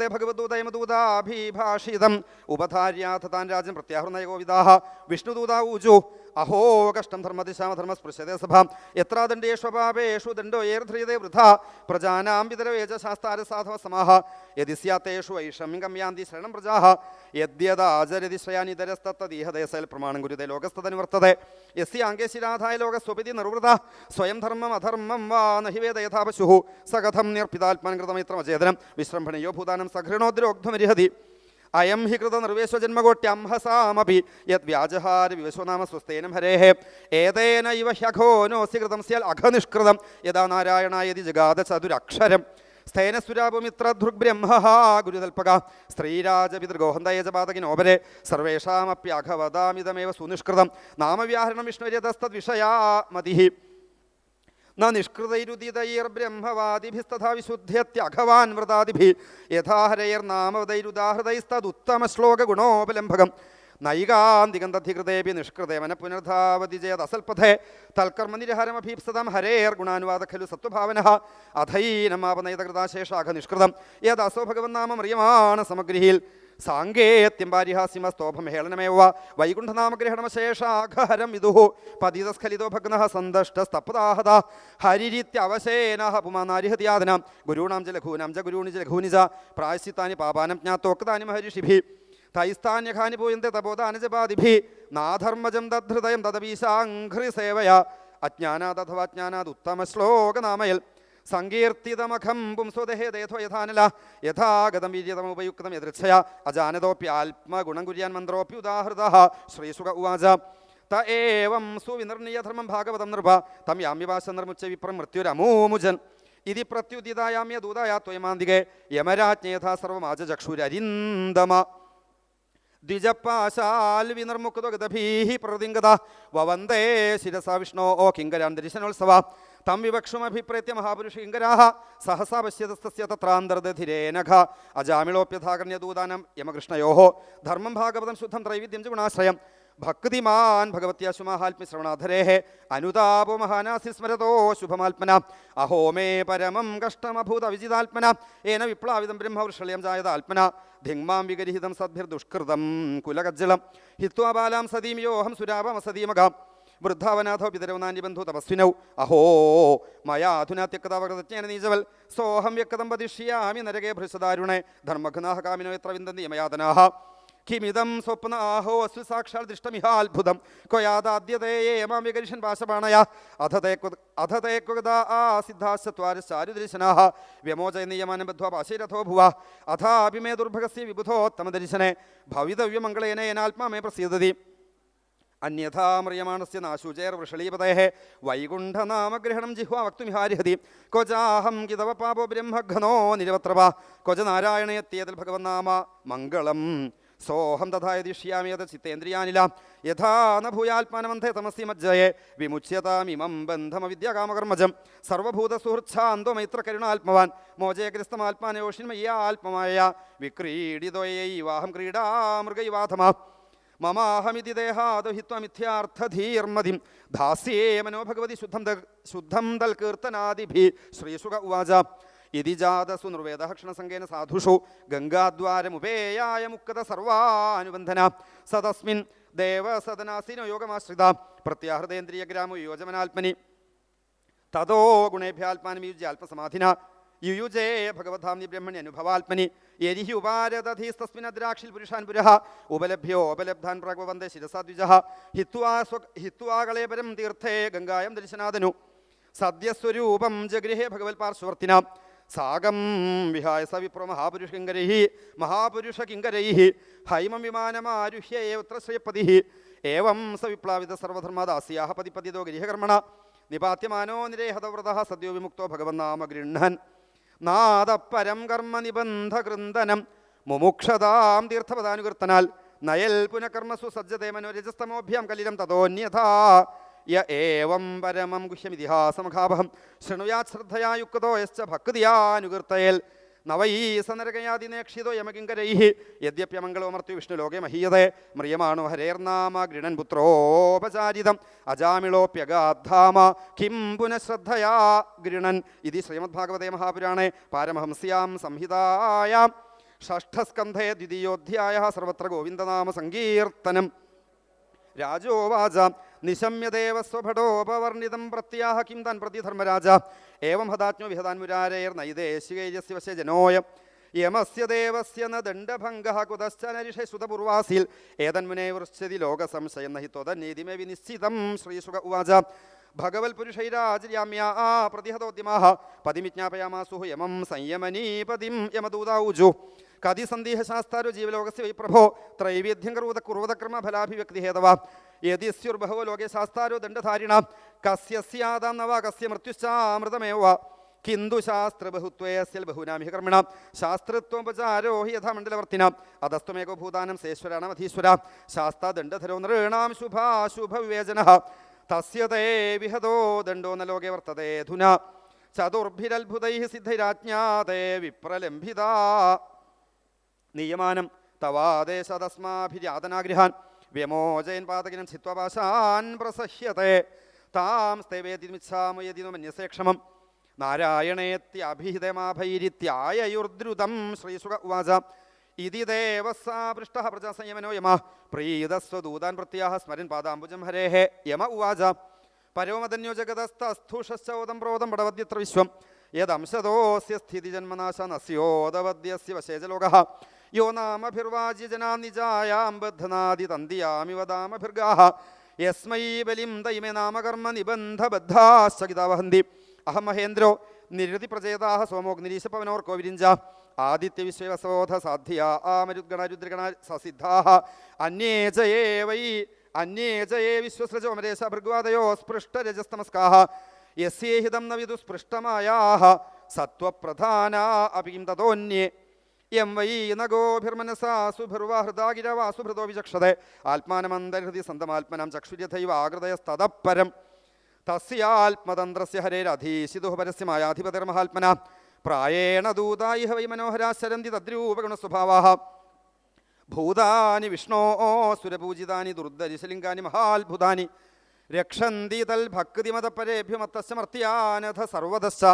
തേ ഭഗവദ്ദൂതയമദൂതാഭിഭാഷിതം ഉപധാര്യാഥ താൻ രാജൻ പ്രത്യാഹൃനയ കോവിദാഹ വിഷ്ണുദൂതാ ഊജു. അഹോ കഷ്ടം ധർമ്മദിശാമധർമ്മ സ്പൃശ്യതേ സഭ. എത്ര ദണ്ഡേഷ്വഭാവേഷു ദണ്ഡോ ഏർധ്രിയതേ വൃഥ. പ്രജാനാം വിതരവേജ ശാസ്താര സാധവ സമാഹ. യതി സ്യാത്തേഷു വൈഷമ്യം ഗമ്യാന്തി ശരണം പ്രജാഹ. യദ്യദാചരതി ശ്രയാനിതരസ്തീഹതേസൽ പ്രമാണം ഗുരുതേ ലോകസ്ഥതനുവർത്തതെ യസ്യാംഗേ ശിരാധായ ലോകസ്വപിതി നിർവൃത. സ്വയം ധർമ്മം അധർമ്മം വാ നഹിവേദ യഥാപശു സകഥം നിർപ്പിതാത്മാൻകൃതമിത്രമചേതനം വിശ്രംഭണയോ ഭൂതാനം സഘൃണോദ്രോഗ്ധമരിഹതി അയം ഹി കൃത നിർവേശ്വജന്മകോട്ട്യംഹസാമപി യത് വ്യാജഹാര വിവശോനാമ സ്വസ്തേനം ഹരേഹ. ഏതേന ഇവ ഹ്യഘോനോസി കൃതം സ്യാൽ അഘനിഷ്കൃതം. യഥാ നാരായണായതി ജഗാത ചതുരക്ഷരം. സ്ഥേനസുരാപമിത്ര ദൃഗ്ബ്രഹ്മ ഗുരുതൽപക. സ്ത്രീരാജപിതൃഗോഹന്തയജപാതകിനോപരെ സർവേഷാമപ്യഘവതാമിതമേവ സുനിഷ്കൃതം. നാമവ്യാഹരണം വിഷ്ണുര്യതസ്തദ്വിഷയാ മതി ന വൃതാദിഭി വിശുദ്ധ്യത്യഘവാൻ വ്രതാദിഭി യഥാഹരൈർനാമവതൈരുദാഹൃതൈസ്തദുത്തമശ്ലോകഗുണോപലംഭകം നൈകാന്തികന്ധധികൃതേപി ചേത് പുനർധാവതി ചേതസൽപഥേ തൽക്കർമ്മനിരഹരമഭീപ്സതം ഹരേർ ഗുണാനുവാദ ഖലു സത്വഭാവന അധൈനമാപനൈതകൃതാശേഷാഘ നിഷ്കൃതം യദസോ ഭഗവന്നാമം റിയമാണ സമഗ്രിഹിൽ സാങ്കേത്യം പാരിഹാസ്യമസ്തോഭം ഹേളനമേവ വൈകുണ്ഠനാമഗ്രഹണമശേഷാഘഹരം വിദുഹു പതിതസ്ഖലിതോ ഭഗ്നഃ സന്തഷ്ടസ്തപ്താഹത ഹരിരിത്യവശേനഃ പുമാനാരിഹത്യാദന ഗുരുണാം ച ലഘൂനാം ച ഗുരൂണി ച ലഘൂനി ച പ്രായശ്ചിത്താനി പാപാനം ജ്ഞാത്തോക്താനി മഹരിഷിഭി തൈസ്ഥാന്യഖാനി പൂയന്തെ തപോദാനജപാതിഭി നാധർമ്മജം തദ്ധൃതയം തദപീശാഘ്രി സേവയ അജ്ഞാനാദഥവാ ഉത്തമ ശ്ലോകനാമയൽ സങ്കീർത്തിതമഖം പുംസ്വദേഹേദേഥോ യഥാനല യഥാഗതം വീര്യതമുപയുക്തം യദൃച്ഛയ അജാനതോപ്യ ആത്മഗുണം കുര്യാൻ മന്ത്രോപ്യ ഉദാഹൃത ശ്രീസുഖ ഉവാച. ത ഏവം സുവിനിർണീയധർമ്മം ഭാഗവതം നൃപ തം യാമ്യവാശ നിർമുച്ച വിപ്രം മൃത്യുരമൂമുജൻ. ഇതി പ്രത്യുദിതായാമ്യ ദൂതായ ത്വയമാന്തികെ യമരാജ്ഞേഥാ സർവമാചക്ഷുരരിന്ദമ ദ്വിജപ്പാശാൽ വിനർമുക്തഗതഭീः പ്രതിങ്കത വവന്ദേ ശിരസാ വിഷ്ണോ ഓ കിങ്കരാന്തരിശനോത്സവ തം വിവക്ഷുമഭിപ്രേത്യ മഹാപുരുഷ ഇംഗരാഹ സഹസാ പശ്യതസ്തസ്യ തത്രാന്തർദധിരേനഘ അജാമിളോപ്യഥാകർണ്യദൂതാനം യമകൃഷ്ണയോ ധർമ്മം ഭാഗവതം ശുദ്ധം ത്രൈവിദ്യം ച ഗുണാശ്രയം ഭക്തിമാൻ ഭഗവത്യാശുമാഹാത്മ്യ ശ്രവണാധരേः അനുതാപോ മഹാനാസി സ്മരതോ ശുഭമാത്മന അഹോ മേ പരമം കഷ്ടമഭൂത വിജിതാത്മന ഏന വിപ്ലാവിതം ബ്രഹ്മവൃഷള്യം ജായതാത്മന ധിങ്മാം വിഗരിഹിതം സദ്ഭിർദുഷ്കൃതം കുലകജ്ജളം ഹിത്വാ ബാലാം സതീം യോഹം സുരാപമസതീമകാം വൃദ്ധാവനാഥോ പിതരോ ബന്ധു തപസ്വിനൗ അഹോ മയാ അധുനാ നീജവൽ സോഹം വ്യക്തം പതിഷ്യാമി നരകേ ഭൃഷദാരുണേ ധർമ്മഘ്നാഹ കാമിനോ എത്ര വിന്ദന്തി മയാതനാഹ കിമിതം സ്വപ്ന ആഹോ അസ്തു സാക്ഷാൽ ദൃഷ്ടമിഹാത്ഭുതം കൊയാദാദ്യതേമാം വികരിഷൻ പാശപാണയ അധതേക്കുഗത ആ സിദ്ധാശ്ചത്വാരശ്ചാരുദർശനാഹ വ്യമോചയ വ്യമോചയനീയമാനം ബദ്ധ്വാ പാശീരഥോ ഭുവ. അഥാഭിമേ ദുർഭഗസ്യ വിബുധോത്തമദർശനെ ഭവിതവ്യമംഗളേനേനാത്മാ മേ പ്രസീദതി അന്യഥാ മ്രിയമാണസ്യ നാശുചേർ വൃഷളീപതേ വൈകുണ്ഠനാമഗ്രഹണം ജിഹ്വാ വക്തുമിഹാരിഹതി ക്വചാഹം കിതവ പാപോ ബ്രഹ്മഘ്നോ നിരവത്രവ ക്വച നാരായണയത്യേതിൽ ഭഗവന്നാമ മംഗളം. സോഹം തഥാ യതിഷ്യാമി യത് ചിത്തേന്ദ്രിയാനില. യഥാ ന ഭൂയാത്മാനമന്ധേ തമസി മജ്ജയെ. വിമുച്യതാമിമം ബന്ധമവിദ്യാകാമകർമ്മജം. സർവഭൂതസുഹൃച്ഛാന്തോ മൈത്രകരുണാത്മവാൻ മോചയഗ്രസ്തമാത്മാനയോഷിന്മയ്യാത്മമായ വിക്രീഡിതോയൈവാഹം ക്രീഡാമൃഗൈവാധമാ. മമാഹമിതി ദേഹാദുഹിത്വമിഥ്യാർത്ഥധീർമതി ധാസ്യേ മനോഭഗവതി ശുദ്ധം ശുദ്ധം തൽ കീർത്തനാദിഭി ശ്രീസുഖ ഉവാച. ഇതി ജാതസു നിർവേദ ക്ഷണസംഗേന സാധുഷു. ഗംഗാദ്വാരമുപേയായ മുക്ത സർവാനുബന്ധന. സതസ്മിൻ ദേവസദനാസിനോ യോഗമാശ്രിത. പ്രത്യാഹൃതേന്ദ്രിയ ഗ്രാമോ യോജമനാത്മനി. തതോ ഗുണേഭ്യാത്മാനം യുജ്യ അല്പസമാധിന യുയുജേ ഭഗവധാംനി ബ്രഹ്മണി അനുഭവാത്മനി യരിഹി ഉപാരതധീസ്തസ്മിനദ്രാക്ഷിൽ പുരുഷാൻ പുരഹ ഉപലഭ്യോ ഉപലബ്ധാൻ പ്രാഗ്വന്ദേ ശിരസാദ്വിജ ഹിത്വാ സ്വ ഹിത്വാ കളേപരം തീർത്ഥേ ഗംഗായം ദർശനാദനു. സദ്യസ്വരൂപം ജഗൃഹേ ഭഗവത് പാർശ്വർത്തിന സാഗം വിഹായ സവിപ്ര വിപ്ര മഹാപുരുഷ കിങ്കരൈ മഹാപുരുഷ കിങ്കരൈ ഹൈമം വിമാനമാരുഹ്യ ഏവത്ര ശ്രയപ്പതി ഏവം വിപ്ലാവിത സർവധർമ്മദാസ്യാഹ പതിപതിതോ ഗൃഹകർമ്മണ നിപാത്യമാനോ നിരേഹതവ്രത സദ്യോ വിമുക്തോ ഭഗവന്നാമ നാദപരം കർമ്മ നിബന്ധകൃന്ദനം മുമുക്ഷതാം തീർത്ഥപദാനുകീർത്തനാൽ. നയൽ പുനഃകർമ്മസു സജ്ജതേ മനോരജസ്തമോഭ്യാം കലിലം തഥോന്യഥാ യ ഏവം പരമം ഗുഹ്യമിതിഹാസമഖാഭം ശൃണുയാ ശ്രദ്ധയാ യുക്തോ യശ്ച ഭക്തിയാനുകീർത്തയേൽ. നവൈ സനരകയാതിനേക്ഷിതോ യമകിങ്കരൈ വിഷ്ണു ലോകെ മഹീയതേ. മ്രിയമാണോ ഹരേർനാമ ഗൃണൻ പുത്രോപചാരിതം. അജാമിളോപ്യഗാദ്ധാമ കിം പുനഃശ്രദ്ധയാ ഗൃണൻ ഇതി ശ്രീമദ്ഭാഗവതേ മഹാപുരാണേ. പാരമഹംസ്യാം സംഹിതായാം. ഷഷ്ഠസ്കന്ധേ ദ്വിതീയോധ്യായ. സർവത്ര ഗോവിന്ദനാമ സങ്കീർത്തനം. രാജോവാച നിശമ്യദേവ സ്വഭടോപവർണിതം പ്രത്യാഹ കിം താൻ പ്രതി ധർമ്മരാജ ഏവം ഹതാജ്ഞോ വിഹതാൻ മുരാരയർ നൈദേശികൈര്യസ്യ വശേ ജനോയം. യമസ്യ ദേവസ്യ ന ദണ്ഡഭംഗ കുതശ്ച നരിഷേ സുതപൂർവാസിൽ ഏതന്മുനെ വൃശ്ചതി ലോകസംശയം നഹി ത്വതന്നീതിമേ വിനിശ്ചിതം ശ്രീസുഖ ഉവാച. ഭഗവൽ പുരുഷൈരാചര്യാമ്യ ആ പ്രതിഹതോദ്യമാ പതിമിജ്ഞാപയാമാസു യമം സംയമനീപതിം യമദൂതാവുജു കതി സന്ദേഹ ശാസ്താരോ ജീവലോകസ്യ വൈ പ്രഭോ ത്രൈവേദ്യം കർവത കുർവതക്രമ ഫലാഭിവ്യക്തി ഹേതവ യതിസ്യുർബഹവോ ലോകേ ശാസ്താരോ ദണ്ഡധാരിണ. കസ്യ സ്യാദാം നവ കസ്യ മൃത്യുശ്ചാമൃതമേവ കിന്തു ശാസ്ത്രബഹുത്വേസ്യൽ ബഹുനാമിഹ കർമ്മിണ. ശാസ്ത്രത്വോപചാരോ ഹി യഥാ മണ്ഡലവർത്തിന. അധസ്ത്വമേകോ ഭൂതാനം സേശ്വരാണമധീശ്വര. ശാസ്ത ദണ്ഡധരോ നൃണാം ശുഭാശുഭ വിവേചന തസ്യ തേ വിഹതോ ദണ്ഡോ ന ലോകേ വർത്തതേ ധുന. ചതുർഭിരത്ഭുതൈ സിദ്ധൈരാജ്ഞാതേ വിപ്രലംഭിത. നിയമാനം തവാദേശതസ്മാഭിര്യാതനാഗ്രഹാൻ വ്യമോചയൻ പാതകിനം ചിത്വപാശാൻ പ്രസഹ്യത്തെ താം സ്തേവേതിമിച്ഛാമു മന്യസേക്ഷമം മന്യസേ ക്ഷമം. നാരായണേത്യഭിഹിതമാഭൈരിത്യായയുർദ്രുതം ശ്രീസുഖ ഉവാച. ഇതി ദേവസാ പൃഷ്ട പ്രജാസംയമനോ യമ. പ്രീതസ്വദൂതാൻ പ്രത്യാഹ സ്മരൻ പാദാംബുജം ഹരേഹ. യമ ഉവാച. പരമതന്യോ ജഗതസ്ഥൂഷശ്ചോദം പ്രോതം പടവദ്യത്ര വിശ്വം. യദംശതോസ്യ സ്ഥിതി ജന്മനാശ നസ്യോദവദ്യസ്യ വശേജലോക യോ നാമഭിർവാജ്യ ജനാ നിജായാം ബദ്ധനാദി തന്തിയാമി വദാമഭിർഗാഹ. യസ്മൈ ബലിം ദൈമേ നാമകർമ്മ നിബന്ധബദ്ധാശ്ചകിതാവഹന്തി അഹം മഹേന്ദ്രോ. നിരതി പ്രചേതാഹ സോമോഗ്നിരീശപവനോർ കോവിരിഞ്ച ആദിത്യ വിശ്വസോധ സാധ്യ ആമരുദ്ഗണരുദ്രഗണ അന്യേ ജയേ വൈ അന്യേ ജയേ വിശ്വസ്രജോ അമരേശ ഭൃഗ്വാദയോ സ്പൃഷ്ടരജസ്തമസ്കാഹ യസ്യേഹിതം ന വിദു സ്പൃഷ്ടമായാഹ സത്വപ്രധാന അപിം തതോന്യേ. എം വൈ നഗോഭിർമനസാ വിചക്ഷത. ആത്മാനമന്തരഹൃതി സന്തമാത്മനം ചക്ഷുര്യഥൈവ ആകൃതയസ്തതപരം തസ്യാത്മതന്ത്രസ്യ ഹരേരധീശിതു പരസ്യമായാധിപതിർമഹാത്മന പ്രായേണ ദൂതായിഹ വൈ മനോഹരാശരന്തി തദ്രൂപഗുണസ്വഭാവാः ഭൂതാനി വിഷ്ണോ സുരപൂജിതാനി ദുർദരിശലിംഗാനി മഹാത്ഭുതാനി രക്ഷന്തി തൽ ഭക്തിമതപരേഭ്യമത്തമർത്യാനഥ സർവതശ്ച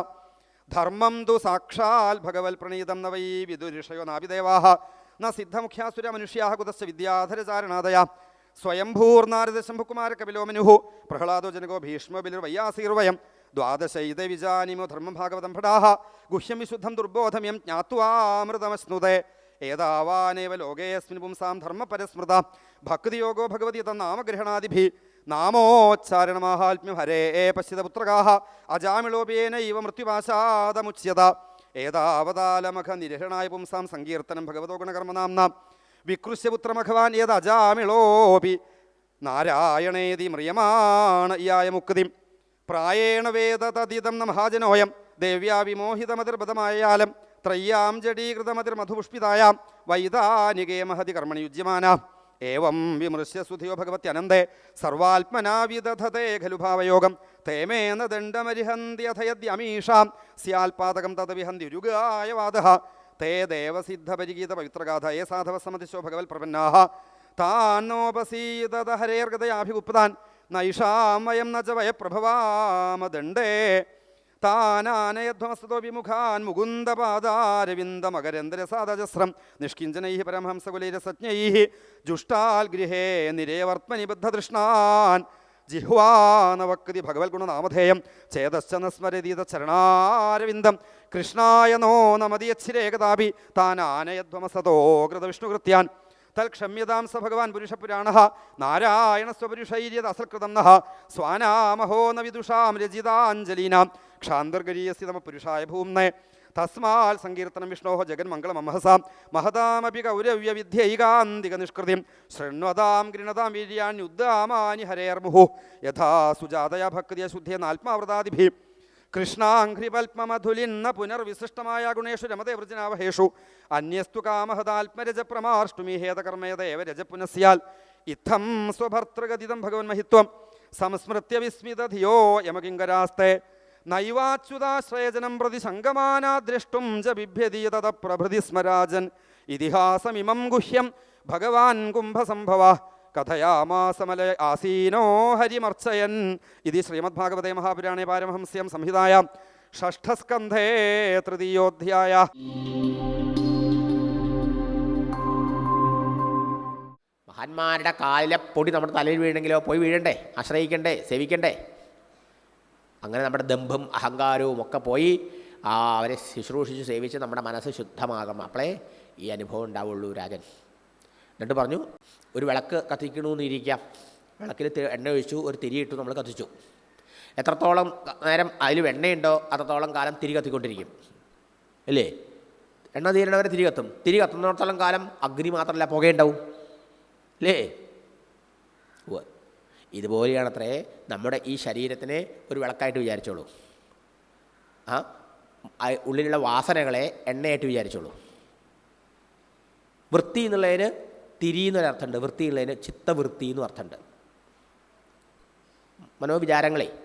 ധർമ്മം തു സാക്ഷാൽ ഭഗവൽ പ്രണീതം ന വൈ വിദുരിഷയോ നാഭിദേവാഹ. ന സിദ്ധമുഖ്യാസുര മനുഷ്യാः കുതശ്ച വിദ്യാധരചാരണാദയ. സ്വയംഭൂർനാരദശംഭുകുമാര കപിലോ മനുഹു. പ്രഹ്ലാദോ ജനകോ ഭീഷ്മ ബലിർവയ്യാസീർവയം ദ്വാദശൈത വിജാനിമോ ധർമ്മം ഭാഗവതം ഭടാഹ ഗുഹ്യം വിശുദ്ധം ദുർബോധം യം ജ്ഞാത്വാമൃതമശ്നുതേ ഏതാവാനേവ ലോകേയസ്മിൻ പുംസാം ധർമ്മപരസ്മൃത. ഭക്തിയോഗോ ഭഗവതി തന്നാമഗ്രഹണാദിഭി നാമോച്ചാരണമാഹാത്മ്യം ഹരേ പശ്യതപുത്രകാഹ അജാമിളോപേന ഇവ മൃത്യുപാശാദമുച്യത ഏതാവതാലമഖ നിരഹണായ പുംസാം സങ്കീർത്തനം ഭഗവതോ ഗുണകർമ്മനാംന. വികൃശ്യപുത്രമഖവാൻ ഏത് അജാമിളോപി നാരായണേതി മ്രിയമാണ് ഇയായ മുക്തിം. പ്രായേണ വേദതീതം നമഹാജനോയം. ന മഹാജനോയം ദേവ്യാ വിമോഹിതമതിർബതമായാലം ത്രയ്യാം ജഡീകൃതമതിർമധുപുഷ്പിതായാം. വൈതാനികേ മഹതി കർമ്മണി യുജ്യമാന ഏവം വിമൃശ്യ സുധിയോ ഭഗവത്യനന്ദേ സർവാത്മനാ വിദധതേ ഖലു ഭാവയോഗം. തേമേന ദണ്ഡമരിഹന്ത്യഥയദ്യമീഷാം സ്യാൽപാതകം തത് വിഹന്തി ഉരുഗായ വാദ തേ ദേവസിദ്ധപരിഗീത പവിത്രഗാഥ. ഏ സാധവ സമതിശോ ഭഗവത് പ്രപന്നാ താന്നോപസീതത ഹരേർഗതയാഭിഗുപ്താൻ നൈഷാം നജവയ പ്രഭവാമദണ്ഡേ താനാനയധ്വമസ്തോ വിമുഖാൻ മുകുന്ദപാദാരവിന്ദമകരേന്ദ്രസാദജസ്രം നിഷ്കിഞ്ചനൈ പരമഹംസകുലൈരസജ്ഞൈ. ജുഷ്ടാൽ ഗൃഹേ നിരേവർത്മനി ബദ്ധതൃഷ്ണാൻ. ജിഹ്വാനവക്തി ഭഗവത്ഗുണനാമധേയം. ചേതശ്ചന സ്മരതീത ചരണാരവിന്ദം കൃഷ്ണായ നോ നമതിയച്ഛിരേകതാപി താനാനയധ്വമസതോ കൃതവിഷ്ണുകൃത്യാൻ. തൽക്ഷമ്യതാം സ ഭഗവാൻ പുരുഷപുരാണ. നാരായണ സ്വപുരുഷൈര്യത അസൽകൃതം നഃ. സ്വാനാമഹോ ന വിദുഷാം രചിതാഞ്ജലീനാം. ക്ഷാന്തർഗരീയസി തമ പുരുഷായ ഭൂമ്നെ. തസ്മാൽ സങ്കീർത്തനം വിഷ്ണോ ജഗന്മംഗളമഹസാം. മഹതാമപി കൗരവ്യ വിദ്യൈകാന്തിക നിഷ്കൃതിം ശൃണ്വതാം ഗൃണതാം വീര്യാണ്യുദ്ധാമാനി ഹരേർമുഹു. യഥാ സുജാതയ ഭക്തിയ ശുദ്ധിയ നാൽമാവൃതാദിഭി കൃഷ്ണാഘ്രിപൽപമധുലിന്ന പുനർവിശിഷ്ടമായ ഗുണേഷു രമതേ വൃജനാവഹേഷു. അന്യസ്തു കാമഹതാത്മരജ പ്രമാർഷ്ടുമി ഹേതകർമ്മേതേവ രജപുനസ്യാൽ. ഇത്തം സ്വഭർത്തൃഗതിതം ഭഗവൻ മഹിത്വം. സംസ്മൃത്യ വിസ്മിതധിയോ യമകിങ്കരാസ്തേ നൈവാച്യുതാശ്രയജനം പ്രതി ശങ്കമാനാ ദ്രഷ്ടും ച ബിഭ്യതി തത പ്രഭൃതി സ്മരാജൻ. ഇതിഹാസമിമം ഗുഹ്യം. ഭഗവാൻ കുംഭസംഭവ. കഥയാമാസമല ആസീനോ ഹരിമർച്ചയൻ. ഇത് ശ്രീമദ്ഭാഗവതേ മഹാപുരാണേ പാരമഹംസ്യം സംഹിതായ ഷഷ്ഠസ്കന്ധേ തൃതീയോധ്യായ. മഹാന്മാരുടെ കാലിലെ പൊടി നമ്മുടെ തലയിൽ വീഴണമെങ്കിലോ പോയി വീഴണ്ടേ ആശ്രയിക്കണ്ടേ സേവിക്കണ്ടേ? അങ്ങനെ നമ്മുടെ ദമ്പും അഹങ്കാരവും ഒക്കെ പോയി ആ അവരെ ശുശ്രൂഷിച്ച് സേവിച്ച് നമ്മുടെ മനസ്സ് ശുദ്ധമാകും അപ്പോളേ ഈ അനുഭവം ഉണ്ടാവുള്ളൂ രാജൻ. എന്നിട്ട് പറഞ്ഞു ഒരു വിളക്ക് കത്തിക്കണമെന്ന് ഇരിക്കാം. വിളക്കിൽ എണ്ണ ഒഴിച്ചു ഒരു തിരിയിട്ടു നമ്മൾ കത്തിച്ചു. എത്രത്തോളം നേരം അതിൽ എണ്ണയുണ്ടോ അത്രത്തോളം കാലം തിരി കത്തിക്കൊണ്ടിരിക്കും. അല്ലേ എണ്ണ തീരണവരെ തിരി കത്തും. തിരി കത്തുന്നിടത്തോളം കാലം അഗ്നി മാത്രമല്ല പുകയുണ്ടാവും. അല്ലേ. ഇതുപോലെയാണത്രേ നമ്മുടെ ഈ ശരീരത്തിനെ ഒരു വിളക്കായിട്ട് വിചാരിച്ചോളൂ. ആ ഉള്ളിലുള്ള വാസനകളെ എണ്ണയായിട്ട് വിചാരിച്ചോളൂ. വൃത്തി എന്നുള്ളതിന് തിരി എന്നൊരർത്ഥമുണ്ട് വൃത്തി എന്നുള്ളതിന് ചിത്തവൃത്തി എന്നും അർത്ഥമുണ്ട് മനോവിചാരങ്ങളെ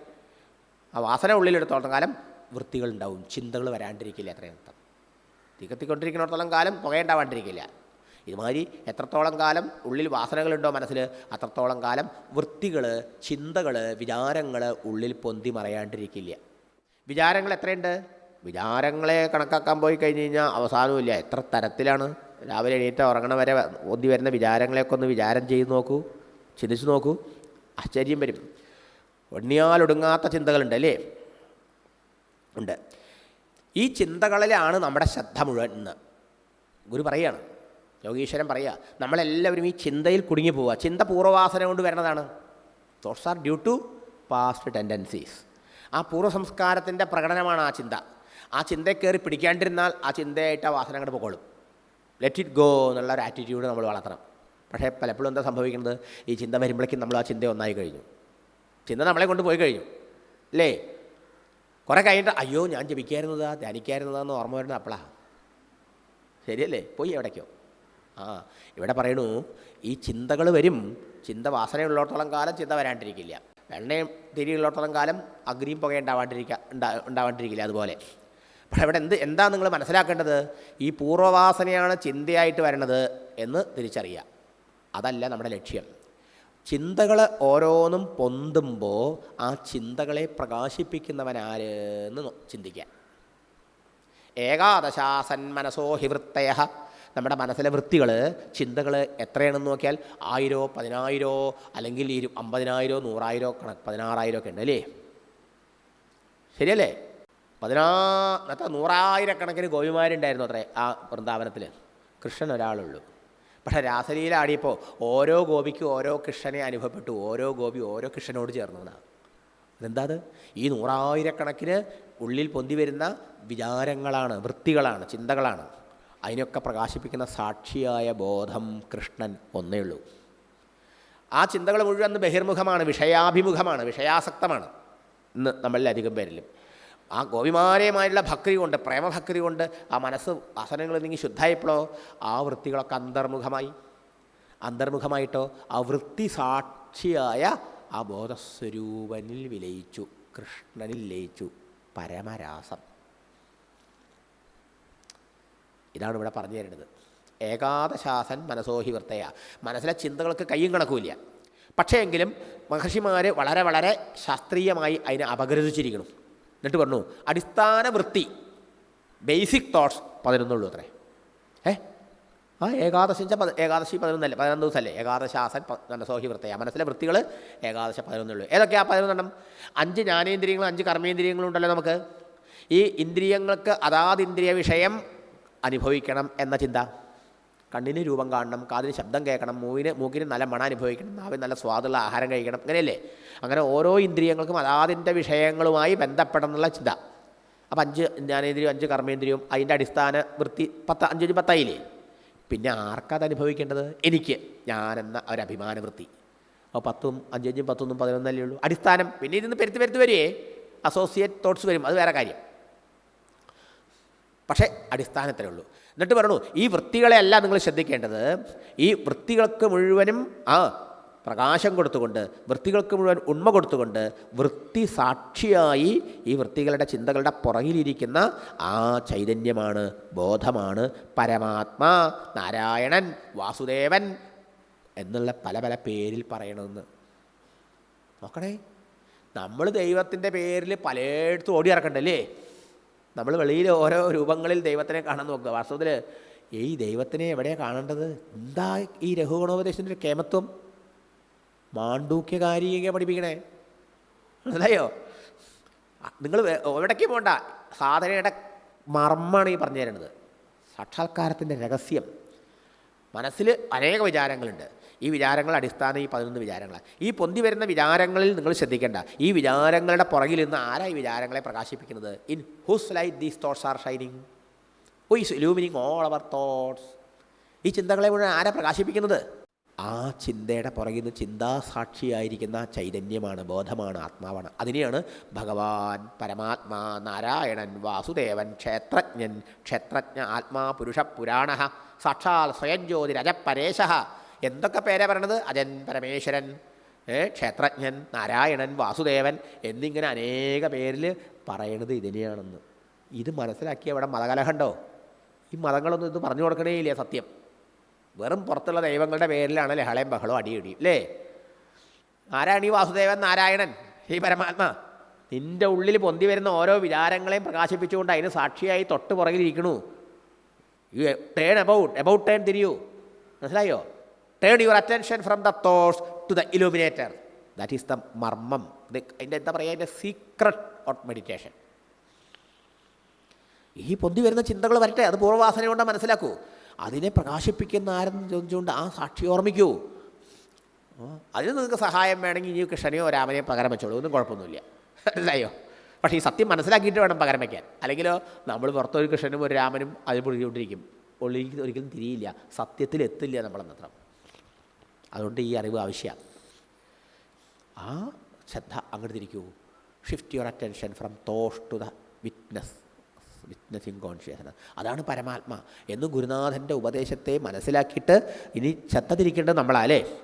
ആ വാസന ഉള്ളിലെടുത്തോളം കാലം വൃത്തികൾ ഉണ്ടാവും ചിന്തകൾ വരാണ്ടിരിക്കില്ല അത്രയും അർത്ഥം. തികത്തിക്കൊണ്ടിരിക്കുന്നിടത്തോളം കാലം പുകയുണ്ടാവാണ്ടിരിക്കില്ല. ഇതുമാതിരി എത്രത്തോളം കാലം ഉള്ളിൽ വാസനകളുണ്ടോ മനസ്സിൽ അത്രത്തോളം കാലം വൃത്തികൾ ചിന്തകൾ വിചാരങ്ങൾ ഉള്ളിൽ പൊന്തി മറയാണ്ടിരിക്കില്ല. വിചാരങ്ങൾ എത്രയുണ്ട്? വിചാരങ്ങളെ കണക്കാക്കാൻ പോയി കഴിഞ്ഞ് കഴിഞ്ഞാൽ അവസാനമില്ല എത്ര തരത്തിലാണ് രാവിലെ എണീറ്റ ഉറങ്ങണ വരെ ഒന്നി വരുന്ന വിചാരങ്ങളെയൊക്കെ ഒന്ന് വിചാരം ചെയ്ത് നോക്കൂ ചിന്തിച്ചു നോക്കൂ ആശ്ചര്യം വരും. ഒണ്ണിയാലൊടുങ്ങാത്ത ചിന്തകളുണ്ട് അല്ലേ? ഉണ്ട്. ഈ ചിന്തകളിലാണ് നമ്മുടെ ശ്രദ്ധ മുഴുവൻ ഇന്ന് ഗുരു പറയുകയാണ് യോഗീശ്വരൻ പറയുക നമ്മളെല്ലാവരും ഈ ചിന്തയിൽ കുടുങ്ങി പോവുക ചിന്ത പൂർവവാസന കൊണ്ട് വരുന്നതാണ്. Thoughts are due to past tendencies ആ പൂർവ സംസ്കാരത്തിന്റെ പ്രകടനമാണ് ആ ചിന്ത. ആ ചിന്തയെ കയറി പിടിക്കാണ്ടിരുന്നാൽ ആ ചിന്തയായിട്ട് ആ വാസന അങ്ങോട്ട് പൊക്കോളും. ലെറ്റ് ഇറ്റ് ഗോ എന്നുള്ള ഒരു ആറ്റിറ്റ്യൂഡ് നമ്മൾ വളർത്തണം. പക്ഷേ പലപ്പോഴും എന്താ സംഭവിക്കുന്നത്? ഈ ചിന്ത വരുമ്പോഴേക്കും നമ്മൾ ആ ചിന്ത ഒന്നായി കഴിഞ്ഞു. ചിന്ത നമ്മളെ കൊണ്ട് പോയി കഴിഞ്ഞു. അല്ലേ കുറേ കഴിഞ്ഞിട്ട് അയ്യോ ഞാൻ ജപിക്കായിരുന്നതാ ധ്യാനിക്കായിരുന്നതാന്ന് ഓർമ്മ വരുന്നത് അപ്പളാ. ശരിയല്ലേ? പോയി എവിടേക്കോ. ആ ഇവിടെ പറയണു ഈ ചിന്തകൾ വരും. ചിന്ത വാസനയുള്ളിടത്തോളം കാലം ചിന്ത വരാണ്ടിരിക്കില്ല. വെണ്ണയും തിരിയുള്ളിടത്തോളം കാലം അഗ്നിയും പുക ഉണ്ടാവാണ്ടിരിക്കുക ഉണ്ടാ ഉണ്ടാവാണ്ടിരിക്കില്ല അതുപോലെ. പക്ഷേ ഇവിടെ എന്ത് എന്താ നിങ്ങൾ മനസ്സിലാക്കേണ്ടത്? ഈ പൂർവവാസനയാണ് ചിന്തയായിട്ട് വരണത് എന്ന് തിരിച്ചറിയുക. അതല്ല നമ്മുടെ ലക്ഷ്യം. ചിന്തകൾ ഓരോന്നും പൊന്തുമ്പോൾ ആ ചിന്തകളെ പ്രകാശിപ്പിക്കുന്നവനാര് എന്ന് ചിന്തിക്കുക. ഏകാദശാസൻ മനസ്സോ ഹിവൃത്തയ നമ്മുടെ മനസ്സിലെ വൃത്തികൾ ചിന്തകൾ എത്രയാണെന്ന് നോക്കിയാൽ ആയിരോ പതിനായിരോ അല്ലെങ്കിൽ ഇരു അമ്പതിനായിരോ നൂറായിരോ കണക്ക് പതിനാറായിരമൊക്കെ ഉണ്ട് അല്ലേ? ശരിയല്ലേ? പതിനാ അത്ര നൂറായിരക്കണക്കിന് ഗോപിമാരുണ്ടായിരുന്നു അത്രേ ആ വൃന്ദാവനത്തിൽ കൃഷ്ണൻ ഒരാളുള്ളൂ. പക്ഷേ രാസലീല ആടിയപ്പോൾ ഓരോ ഗോപിക്കും ഓരോ കൃഷ്ണനെ അനുഭവപ്പെട്ടു. ഓരോ ഗോപി ഓരോ കൃഷ്ണനോട് ചേർന്നു എന്നാണ് അതെന്താ അത് ഈ നൂറായിരക്കണക്കിന് ഉള്ളിൽ പൊന്തി വരുന്ന വിചാരങ്ങളാണ് വൃത്തികളാണ് ചിന്തകളാണ്. അതിനൊക്കെ പ്രകാശിപ്പിക്കുന്ന സാക്ഷിയായ ബോധം കൃഷ്ണൻ ഒന്നേ ഉള്ളൂ. ആ ചിന്തകൾ മുഴുവൻ ബഹിർമുഖമാണ് വിഷയാഭിമുഖമാണ് വിഷയാസക്തമാണ്. ഇന്ന് നമ്മളിലധികം പേരിലും. ആ ഗോപിമാരെയുമായുള്ള ഭക്തി കൊണ്ട് പ്രേമഭക്തി കൊണ്ട് ആ മനസ്സ് വാസനകളിൽ നീങ്ങി ശുദ്ധമായപ്പോഴോ ആ വൃത്തികളൊക്കെ അന്തർമുഖമായി. അന്തർമുഖമായിട്ടോ? ആ വൃത്തി സാക്ഷിയായ ആ ബോധസ്വരൂപനിൽ വിലയിച്ചു കൃഷ്ണനിൽ ലയിച്ചു പരമരാസം. ഇതാണ് ഇവിടെ പറഞ്ഞു തരുന്നത്. ഏകാദശാസൻ മനസോഹി വൃത്തയ. മനസ്സിലെ ചിന്തകൾക്ക് കയ്യും കണക്കുമില്ല. പക്ഷേ എങ്കിലും മഹർഷിമാർ വളരെ വളരെ ശാസ്ത്രീയമായി അതിനെ അപഗ്രഥിച്ചിരിക്കണം എന്നിട്ട് പറഞ്ഞു അടിസ്ഥാന വൃത്തി ബേസിക് തോട്ട്സ് പതിനൊന്നുള്ളൂ അത്രേ. ഏ ആ ഏകാദശി വെച്ചാൽ പതി ഏകാദശി പതിനൊന്നല്ലേ പതിനൊന്ന് ദിവസമല്ലേ ഏകാദശാസൻ നല്ല സോഹി വൃത്തയ. മനസ്സിലെ വൃത്തികൾ ഏകാദശ പതിനൊന്നുള്ളൂ. ഏതൊക്കെയാ പതിനൊന്നെണ്ണം അഞ്ച് ജ്ഞാനേന്ദ്രിയങ്ങളും അഞ്ച് കർമ്മേന്ദ്രിയങ്ങളും ഉണ്ടല്ലോ നമുക്ക്. ഈ ഇന്ദ്രിയങ്ങൾക്ക് അതാത് ഇന്ദ്രിയ വിഷയം അനുഭവിക്കണം എന്ന ചിന്ത. കണ്ണിന് രൂപം കാണണം കാതിന് ശബ്ദം കേൾക്കണം മൂവിന് മൂക്കിന് നല്ല മണ അനുഭവിക്കണം നാവിന് നല്ല സ്വാദുള്ള ആഹാരം കഴിക്കണം അങ്ങനെയല്ലേ? അങ്ങനെ ഓരോ ഇന്ദ്രിയങ്ങൾക്കും അതാതിന്റെ വിഷയങ്ങളുമായി ബന്ധപ്പെടണമെന്നുള്ള ചിന്ത. അപ്പം അഞ്ച് ജ്ഞാനേന്ദ്രിയം അഞ്ച് കർമ്മേന്ദ്രിയവും അതിന്റെ അടിസ്ഥാന വൃത്തി പത്ത് അഞ്ചഞ്ച് പത്തായില്ലേ? പിന്നെ ആർക്കത് അനുഭവിക്കേണ്ടത്? എനിക്ക്. ഞാനെന്ന ഒരു അഭിമാന വൃത്തി അപ്പോൾ പത്തും അഞ്ചഞ്ചും പത്തൊന്നും പതിനൊന്നല്ലേ ഉള്ളൂ. അടിസ്ഥാനം. പിന്നെ ഇതിന്ന് പെരുത്ത് പെരുത്ത് വരികയെ? അസോസിയേറ്റ് തോട്ട്സ് വരും. അത് വേറെ കാര്യം. പക്ഷേ അടിസ്ഥാനത്തിലേ ഉള്ളൂ. എന്നിട്ട് പറഞ്ഞു ഈ വൃത്തികളെയല്ല നിങ്ങൾ ശ്രദ്ധിക്കേണ്ടത്. ഈ വൃത്തികൾക്ക് മുഴുവനും ആ പ്രകാശം കൊടുത്തുകൊണ്ട് വൃത്തികൾക്ക് മുഴുവൻ ഉണ്മ കൊടുത്തുകൊണ്ട് വൃത്തി സാക്ഷിയായി ഈ വൃത്തികളുടെ ചിന്തകളുടെ പുറകിലിരിക്കുന്ന ആ ചൈതന്യമാണ് ബോധമാണ് പരമാത്മാ നാരായണൻ വാസുദേവൻ എന്നുള്ള പല പല പേരിൽ പറയണമെന്ന് നോക്കണേ നമ്മൾ ദൈവത്തിന്റെ പേരിൽ പലയിടത്തും ഓടി ഇറക്കണ്ടല്ലേ? നമ്മൾ വെളിയിൽ ഓരോ രൂപങ്ങളിൽ ദൈവത്തിനെ കാണാൻ നോക്കുക. വാസ്തവത്തിൽ ഈ ദൈവത്തിനെ എവിടെയാണ് കാണേണ്ടത്? എന്താ ഈ രഘുഗണോപദേശത്തിന്റെ ഒരു കേമത്വം? മാണ്ഡൂക്യകാരിക പഠിപ്പിക്കണേ. മനസ്സിലായോ? നിങ്ങൾ എവിടേക്ക് പോകണ്ട സാധനയുടെ മർമ്മമാണ് ഈ പറഞ്ഞു തരുന്നത് സാക്ഷാത്കാരത്തിന്റെ രഹസ്യം. മനസ്സിൽ അനേക വിചാരങ്ങളുണ്ട്. ഈ വിചാരങ്ങൾ അടിസ്ഥാനം ഈ പതിനൊന്ന് വിചാരങ്ങളാണ് ഈ പൊന്തി വരുന്ന വിചാരങ്ങളിൽ നിങ്ങൾ ശ്രദ്ധിക്കേണ്ട. ഈ വിചാരങ്ങളുടെ പുറകിൽ നിന്ന് ആരാ ഈ വിചാരങ്ങളെ പ്രകാശിപ്പിക്കുന്നത്? In whose light these thoughts are shining who is illumining all our thoughts ഈ ചിന്തകളെ മുഴുവൻ ആരാ പ്രകാശിപ്പിക്കുന്നത്? ആ ചിന്തയുടെ പുറകിൽ നിന്ന് ചിന്താസാക്ഷിയായിരിക്കുന്ന ചൈതന്യമാണ് ബോധമാണ് ആത്മാവാണ്. അതിനെയാണ് ഭഗവാൻ പരമാത്മാ നാരായണൻ വാസുദേവൻ ക്ഷേത്രജ്ഞൻ ക്ഷേത്രജ്ഞ ആത്മാ പുരുഷ പുരാണ സാക്ഷാൽ സ്വയം എന്തൊക്കെ പേരാ പറയണത്? അജൻ പരമേശ്വരൻ ക്ഷേത്രജ്ഞൻ നാരായണൻ വാസുദേവൻ എന്നിങ്ങനെ അനേക പേരിൽ പറയണത് ഇതിനെയാണെന്ന്. ഇത് മനസ്സിലാക്കിയ ഇവിടെ മതകലഹണ്ടോ? ഈ മതങ്ങളൊന്നും ഇത് പറഞ്ഞു കൊടുക്കണേ ഇല്ല സത്യം. വെറും പുറത്തുള്ള ദൈവങ്ങളുടെ പേരിലാണ് ലഹളയും ബഹളവും അടിയിടിയും അല്ലേ? ആരാണ് ഈ വാസുദേവൻ നാരായണൻ ഈ പരമാത്മാ. നിന്റെ ഉള്ളിൽ പൊന്തി വരുന്ന ഓരോ വിചാരങ്ങളെയും പ്രകാശിപ്പിച്ചുകൊണ്ട് അതിന് സാക്ഷിയായി തൊട്ട് പുറകിലിരിക്കണു ടേൺ അബൌട്ട് അബൌട്ട് ടേൺ തിരിയൂ. മനസ്സിലായോ? Turn your attention from the thoughts to the illuminator that is the മർമ്മം അതിന്റെ എന്താ പറയുക അതിന്റെ സീക്രട്ട് ഓഫ് മെഡിറ്റേഷൻ ഈ പൊന്തി വരുന്ന ചിന്തകൾ വരട്ടെ. അത് പൂർവവാസന കൊണ്ട് മനസ്സിലാക്കൂ. അതിനെ പ്രകാശിപ്പിക്കുന്ന ആരെന്ന് ചോദിച്ചുകൊണ്ട് ആ സാക്ഷി ഓർമ്മിക്കൂ. അതിന് നിങ്ങൾക്ക് സഹായം വേണമെങ്കിൽ ഇനി കൃഷ്ണനെയോ രാമനെയോ പകരം വെച്ചോളൂ. ഒന്നും കുഴപ്പമൊന്നുമില്ല. അല്ലയോ? പക്ഷേ ഈ സത്യം മനസ്സിലാക്കിയിട്ട് വേണം പകരം വയ്ക്കാൻ അല്ലെങ്കിലോ നമ്മൾ പുറത്തൊരു കൃഷ്ണനും ഒരു രാമനും അതിൽ പൊളിച്ചുകൊണ്ടിരിക്കും ഒളി ഒരിക്കലും തിരിയില്ല. സത്യത്തിൽ എത്തില്ല നമ്മളെന്നത്രം. അതുകൊണ്ട് ഈ അറിവ് ആവശ്യമാണ് ആ ശ്രദ്ധ അങ്ങോട്ട് തിരിക്കൂ. Shift your attention from thoughts to the witness witnessing consciousness അതാണ് പരമാത്മ. എന്ന് ഗുരുനാഥന്റെ ഉപദേശത്തെ മനസ്സിലാക്കിയിട്ട് ഇനി ശ്രദ്ധ തിരിക്കേണ്ടത് നമ്മളല്ലേ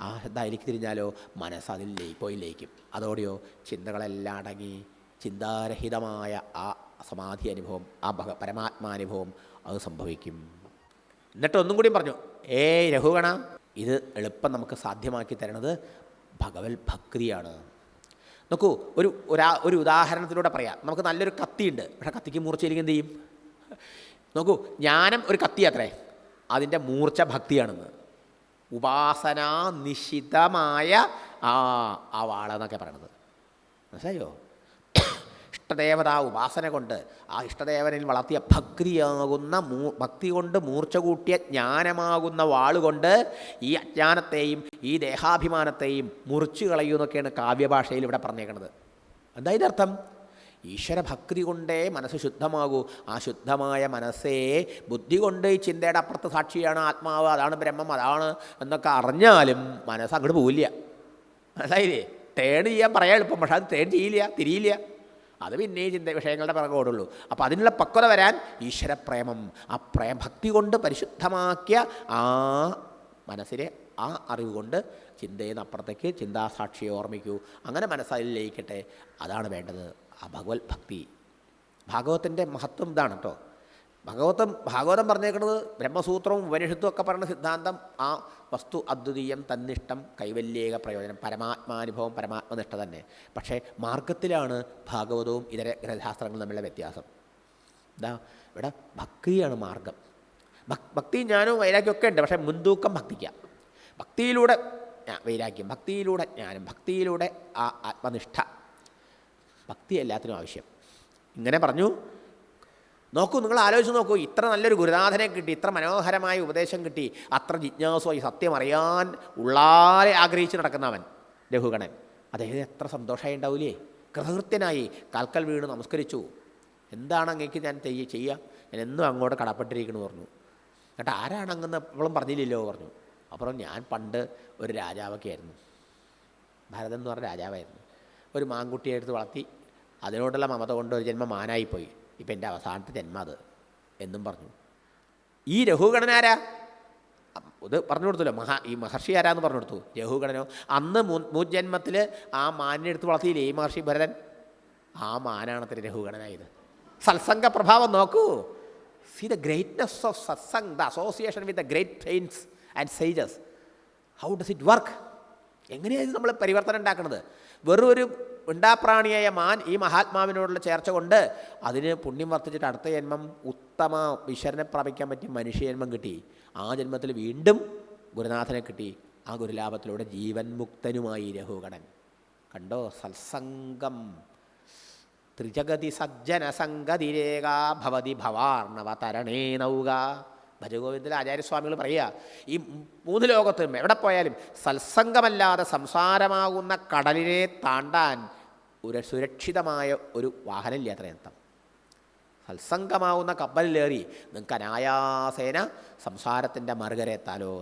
ആ ശ്രദ്ധ അതിലേക്ക് തിരിഞ്ഞാലോ? മനസ്സ് അതിൽ പോയി ലയിക്കും. അതോടെയോ ചിന്തകളെല്ലാം അടങ്ങി ചിന്താരഹിതമായ ആ സമാധി അനുഭവം ആ ഭഗ പരമാത്മാനുഭവം അത് സംഭവിക്കും. എന്നിട്ട് ഒന്നും കൂടി പറഞ്ഞു. ഏ രഘുഗണ ഇത് എളുപ്പം നമുക്ക് സാധ്യമാക്കി തരണത് ഭഗവത് ഭക്തിയാണ്. നോക്കൂ ഒരു ഒരാ ഒരു ഉദാഹരണത്തിലൂടെ പറയാം. നമുക്ക് നല്ലൊരു കത്തിയുണ്ട്. പക്ഷേ കത്തിക്ക് മൂർച്ചയില്ലെങ്കിൽ എന്ത് ചെയ്യും? നോക്കൂ ജ്ഞാനം ഒരു കത്തി അത്രേ. അതിന്റെ മൂർച്ച ഭക്തിയാണെന്ന്. ഉപാസനാ നിശിതമായ ആ ആ വാളെന്നൊക്കെ പറയണത്. മനസ്സിലായോ? ഇഷ്ടദേവത ഉപാസന കൊണ്ട് ആ ഇഷ്ടദേവനിൽ വളർത്തിയ ഭക്തിയാകുന്ന മൂ ഭക്തി കൊണ്ട് മൂർച്ച കൂട്ടിയ ജ്ഞാനമാകുന്ന വാളുകൊണ്ട് ഈ അജ്ഞാനത്തെയും ഈ ദേഹാഭിമാനത്തെയും മുറിച്ചു കളയുമെന്നൊക്കെയാണ് കാവ്യഭാഷയിൽ ഇവിടെ പറഞ്ഞേക്കുന്നത് എന്താ ഇതിനർത്ഥം ഈശ്വരഭക്തി കൊണ്ടേ മനസ്സ് ശുദ്ധമാകൂ. ആ ശുദ്ധമായ മനസ്സേ ബുദ്ധി കൊണ്ട് ഈ ചിന്തയുടെ അപ്പുറത്ത് സാക്ഷിയാണ് ആത്മാവ്. അതാണ് ബ്രഹ്മം അതാണ് എന്നൊക്കെ അറിഞ്ഞാലും മനസ്സ് അങ്ങോട്ട് പോവില്ല. മനസ്സിലായില്ലേ? ടേൺ ചെയ്യാൻ പറയാൻ എളുപ്പം പക്ഷെ അത് ടേൺ ചെയ്യില്ല തിരിയില്ല. അത് പിന്നെ ചിന്ത വിഷയങ്ങളുടെ പിറകോടുള്ളൂ. അപ്പോൾ അതിനുള്ള പക്വത വരാൻ ഈശ്വരപ്രേമം ആ പ്രേമഭക്തി കൊണ്ട് പരിശുദ്ധമാക്കിയ ആ മനസ്സിലെ ആ അറിവ് കൊണ്ട് ചിന്തയിൽ നിന്ന് അപ്പുറത്തേക്ക് ചിന്താസാക്ഷിയെ ഓർമ്മിക്കൂ. അങ്ങനെ മനസ്സതിൽ ലയിക്കട്ടെ അതാണ് വേണ്ടത്. ആ ഭഗവത് ഭക്തി ഭാഗവത്തിന്റെ മഹത്വം ഇതാണ് കേട്ടോ ഭഗവതം ഭാഗവതം പറഞ്ഞേക്കുന്നത് ബ്രഹ്മസൂത്രവും ഉപനിഷത്തും ഒക്കെ പറയുന്ന സിദ്ധാന്തം ആ വസ്തു അദ്വിതീയം തന്നിഷ്ടം കൈവല്യേക പ്രയോജനം പരമാത്മാനുഭവം പരമാത്മനിഷ്ഠ തന്നെ. പക്ഷേ മാർഗത്തിലാണ് ഭാഗവതവും ഇതര ഗ്രഹശാസ്ത്രങ്ങളും തമ്മിലുള്ള വ്യത്യാസം. എന്താ ഇവിടെ ഭക്തിയാണ് മാർഗം. ഭക് ഭക്തി ജ്ഞാനവും വൈരാഗ്യം ഒക്കെ ഉണ്ട് പക്ഷേ മുൻതൂക്കം ഭക്തിക്കാം. ഭക്തിയിലൂടെ വൈരാഗ്യം ഭക്തിയിലൂടെ ജ്ഞാനം ഭക്തിയിലൂടെ ആ ആത്മനിഷ്ഠ. ഭക്തി എല്ലാത്തിനും ആവശ്യം. ഇങ്ങനെ പറഞ്ഞു നോക്കൂ നിങ്ങൾ ആലോചിച്ച് നോക്കൂ ഇത്ര നല്ലൊരു ഗുരുനാഥനെ കിട്ടി ഇത്ര മനോഹരമായ ഉപദേശം കിട്ടി അത്ര ജിജ്ഞാസോ ഈ സത്യം അറിയാൻ ഉള്ളാരെ ആഗ്രഹിച്ച് നടക്കുന്നവൻ രഘുഗണൻ അദ്ദേഹത്തിന് എത്ര സന്തോഷമായി ഉണ്ടാവില്ലേ കൃതകൃത്യനായി കാൽക്കൽ വീണ് നമസ്കരിച്ചു. എന്താണ് അങ്ങേക്ക് ഞാൻ തെയ്യ ചെയ്യുക ഞാൻ എന്നും അങ്ങോട്ട് കടപ്പെട്ടിരിക്കുന്നു പറഞ്ഞു. എന്നിട്ട് ആരാണ് അങ്ങെന്ന് ഇപ്പോഴും പറഞ്ഞില്ലല്ലോ പറഞ്ഞു. അപ്പുറം ഞാൻ പണ്ട് ഒരു രാജാവൊക്കെ ആയിരുന്നു. ഭരതൻ എന്ന് പറഞ്ഞ രാജാവായിരുന്നു. ഒരു മാൻകുട്ടിയെ എടുത്ത് വളർത്തി അതിനോടുള്ള മമത കൊണ്ട് ഒരു ജന്മം മാനായിപ്പോയി. ഇപ്പം എന്റെ അവസാനത്തെ ജന്മം അത് എന്നും പറഞ്ഞു. ഈ രഘുഗണനാരാ ഇത് പറഞ്ഞു കൊടുത്തല്ലോ. മഹാ ഈ മഹർഷി ആരാന്ന് പറഞ്ഞു കൊടുത്തു. രഘുഗണനോ അന്ന് മുജന്മത്തിൽ ആ മാനിനെ എടുത്ത് വളർത്തിയില്ലേ ഈ മഹർഷി ഭരതൻ? ആ മാനാണത്തിന് രഘുഗണനായത്. സത്സംഗ പ്രഭാവം നോക്കൂ. See the greatness of satsang the association with the great trains and sages how does it work എങ്ങനെയാണ് ഇത് നമ്മൾ പരിവർത്തനം ഉണ്ടാക്കുന്നത് വെറും ഒരു ഉണ്ടാപ്രാണിയായ മാൻ ഈ മഹാത്മാവിനോടുള്ള ചേർച്ച കൊണ്ട് അതിന് പുണ്യം വർദ്ധിച്ചിട്ട് അടുത്ത ജന്മം ഉത്തമ ഈശ്വരനെ പ്രാപിക്കാൻ പറ്റിയ മനുഷ്യജന്മം കിട്ടി. ആ ജന്മത്തിൽ വീണ്ടും ഗുരുനാഥനെ കിട്ടി. ആ ഗുരുലാഭത്തിലൂടെ ജീവൻ മുക്തനുമായി രഹുകടൻ കണ്ടോ? സത്സംഗം. ത്രിജഗതി സജ്ജന സംഗതിരേക ഭവതി ഭവാർണവ തരണേ നൗക. ഭജഗോവിന്ദ ആചാര്യസ്വാമികൾ പറയുക ഈ മൂന്ന് ലോകത്തും എവിടെ പോയാലും സത്സംഗമല്ലാതെ സംസാരമാകുന്ന കടലിനെ താണ്ടാൻ ഒരു സുരക്ഷിതമായ ഒരു വാഹനമില്ല അത്രയർത്ഥം സത്സംഗമാവുന്ന കപ്പലിലേറി നിങ്ങൾക്ക് അനായാസേന സംസാരത്തിന്റെ മറുകര എത്താലോ